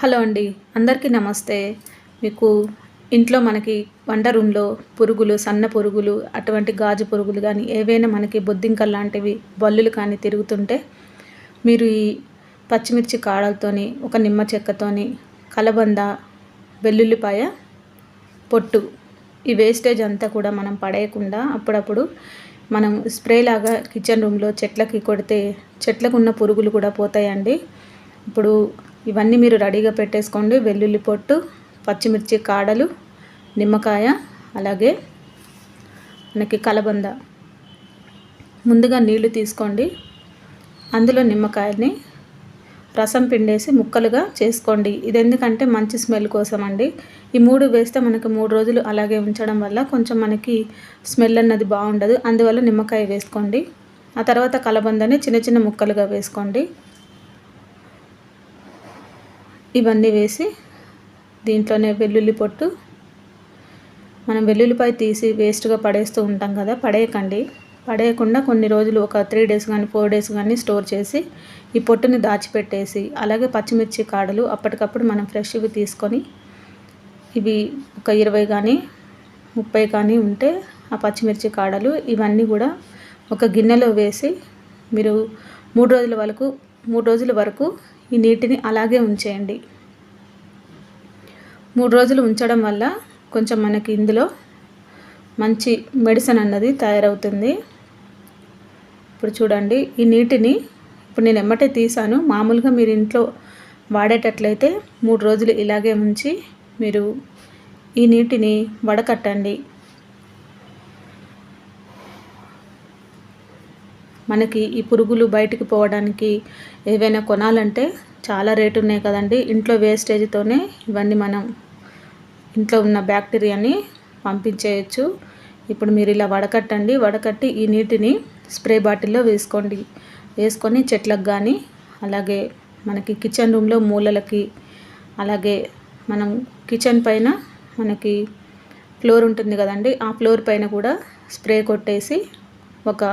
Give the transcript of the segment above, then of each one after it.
Hello అండి. అందరికీ నమస్తే. మీకు ఇంట్లో మనకి వంట రూమ్లో పురుగులు సన్న పురుగులు అటువంటి గాజు పురుగులు కానీ ఏవైనా మనకి బొద్దింకలు లాంటివి బల్లులు కానీ తిరుగుతుంటే మీరు ఈ పచ్చిమిర్చి కాడలతోని ఒక నిమ్మ చెక్కతోని కలబంద వెల్లుల్లిపాయ పొట్టు ఈ వేస్టేజ్ అంతా కూడా మనం పడేయకుండా అప్పుడప్పుడు మనం స్ప్రే లాగా కిచెన్ రూమ్లో చెట్లకి కొడితే చెట్లకు ఉన్న పురుగులు కూడా పోతాయండి. ఇప్పుడు ఇవన్నీ మీరు రెడీగా పెట్టేసుకోండి. వెల్లుల్లి పొట్టు పచ్చిమిర్చి కాడలు నిమ్మకాయ అలాగే మనకి కలబంద. ముందుగా నీళ్ళు తీసుకోండి. అందులో నిమ్మకాయని రసం పిండేసి ముక్కలుగా చేసుకోండి. ఇది ఎందుకంటే మంచి స్మెల్ కోసం అండి ఈ మూడు వేస్తే మనకి మూడు రోజులు అలాగే ఉంచడం వల్ల కొంచెం మనకి స్మెల్ అన్నది బాగుండదు. అందువల్ల నిమ్మకాయ వేసుకోండి. ఆ తర్వాత కలబందని చిన్న చిన్న ముక్కలుగా వేసుకోండి. ఇవన్నీ వేసి దీంట్లోనే వెల్లుల్లి పొట్టు. మనం వెల్లుల్లిపాయ తీసి వేస్ట్గా పడేస్తూ ఉంటాం కదా పడేయకండి. పడేయకుండా కొన్ని రోజులు ఒక త్రీ డేస్ కానీ ఫోర్ డేస్ కానీ స్టోర్ చేసి ఈ పొట్టుని దాచిపెట్టేసి అలాగే పచ్చిమిర్చి కాడలు అప్పటికప్పుడు మనం ఫ్రెష్వి తీసుకొని ఇవి ఒక ఇరవై కానీ ముప్పై కానీ ఉంటే ఆ పచ్చిమిర్చి కాడలు ఇవన్నీ కూడా ఒక గిన్నెలో వేసి మీరు మూడు రోజుల వరకు మూడు రోజుల వరకు ఈ నీటిని అలాగే ఉంచేయండి. మూడు రోజులు ఉంచడం వల్ల కొంచెం మనకి ఇందులో మంచి మెడిసిన్ అన్నది తయారవుతుంది. ఇప్పుడు చూడండి ఈ నీటిని ఇప్పుడు నేను ఎమ్మటే తీసాను. మామూలుగా మీరు ఇంట్లో వాడేటట్లయితే మూడు రోజులు ఇలాగే ఉంచి మీరు ఈ నీటిని వడకట్టండి. మనకి ఈ పురుగులు బయటికి పోవడానికి ఏవైనా కొనాలంటే చాలా రేటు ఉన్నాయి కదండి. ఇంట్లో వేస్టేజ్తోనే ఇవన్నీ మనం ఇంట్లో ఉన్న బ్యాక్టీరియాని పంపించేయచ్చు. ఇప్పుడు మీరు ఇలా వడకట్టండి. వడకట్టి ఈ నీటిని స్ప్రే బాటిల్లో వేసుకోండి. వేసుకొని చెట్లకు కానీ అలాగే మనకి కిచెన్ రూమ్లో మూలలకి అలాగే మనం కిచెన్ పైన మనకి ఫ్లోర్ ఉంటుంది కదండి. ఆ ఫ్లోర్ పైన కూడా స్ప్రే కొట్టేసి ఒక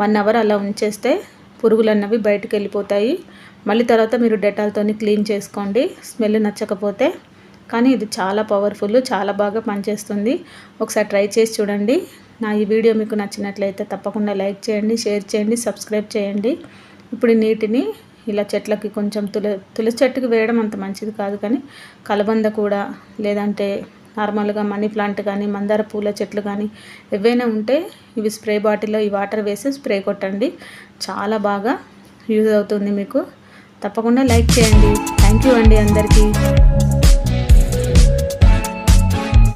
వన్ అవర్ అలా ఉంచేస్తే పురుగులు అన్నవి బయటకు వెళ్ళిపోతాయి మళ్ళీ తర్వాత మీరు డెటాల్తో క్లీన్ చేసుకోండి. స్మెల్ నచ్చకపోతే. కానీ ఇది చాలా పవర్ఫుల్ చాలా బాగా పనిచేస్తుంది. ఒకసారి ట్రై చేసి చూడండి. నా ఈ వీడియో మీకు నచ్చినట్లయితే తప్పకుండా లైక్ చేయండి షేర్ చేయండి సబ్స్క్రైబ్ చేయండి. ఇప్పుడు నీటిని ఇలా చెట్లకి కొంచెం తుల తులసి చెట్టుకి వేయడం అంత మంచిది కాదు కానీ కలబంద కూడా లేదంటే నార్మల్గా మనీ ప్లాంట్ కానీ మందార పూల చెట్లు కానీ ఏవైనా ఉంటే ఇవి స్ప్రే బాటిల్లో ఈ వాటర్ వేసి స్ప్రే కొట్టండి. చాలా బాగా యూజ్ అవుతుంది మీకు. తప్పకుండా లైక్ చేయండి. థ్యాంక్ యూ అండి అందరికీ.